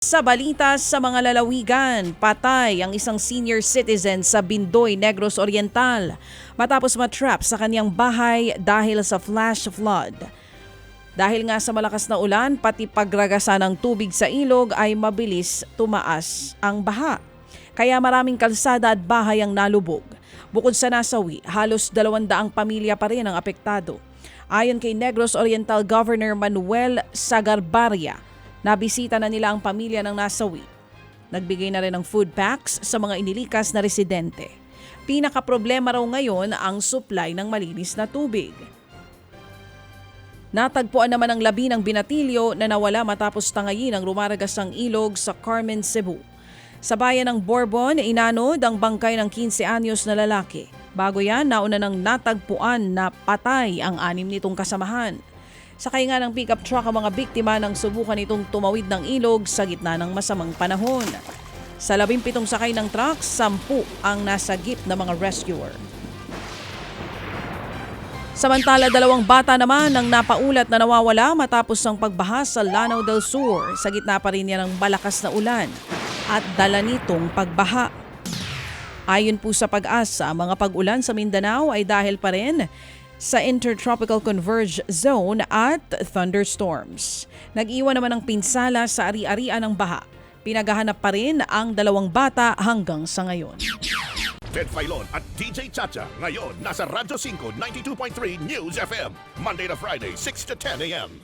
Sa balita sa mga lalawigan, patay ang isang senior citizen sa Bindoy, Negros Oriental matapos matrap sa kanyang bahay dahil sa flash flood. Dahil nga sa malakas na ulan, pati pagragasa ng tubig sa ilog ay mabilis tumaas ang baha. Kaya maraming kalsada at bahay ang nalubog. Bukod sa nasawi, halos dalawandaang pamilya pa rin ang apektado. Ayon kay Negros Oriental Governor Manuel Sagarbaria, nabisita na nila ang pamilya ng nasawi. Nagbigay na rin ng food packs sa mga inilikas na residente. Pinaka-problema raw ngayon ang supply ng malinis na tubig. Natagpuan naman ang labi ng binatilyo na nawala matapos tangayin ang rumaragasang ilog sa Carmen, Cebu. Sa bayan ng Bourbon, inanod ang bangkay ng 15 anyos na lalaki. Bago yan, nauna nang natagpuan na patay ang anim nitong kasamahan. Sakay nga ng pickup truck ang mga biktima nang subukan itong tumawid ng ilog sa gitna ng masamang panahon. Sa labing pitong sakay ng truck, sampu ang nasagip na mga rescuer. Samantala, dalawang bata naman ang napaulat na nawawala matapos ang pagbaha sa Lanao del Sur sa gitna pa rin niya ng malakas na ulan at dala nitong pagbaha. Ayon po sa pag-asa, mga pag-ulan sa Mindanao ay dahil pa rin sa Intertropical Converge Zone at thunderstorms. Nag-iwan naman ng pinsala sa ari-arian ng baha. Pinaghahanap pa rin ang dalawang bata hanggang sa ngayon. Ted Filon at DJ Chacha. Ngayon, nasa Radyo 5, 92.3 News FM. Monday to Friday, 6 to 10 a.m.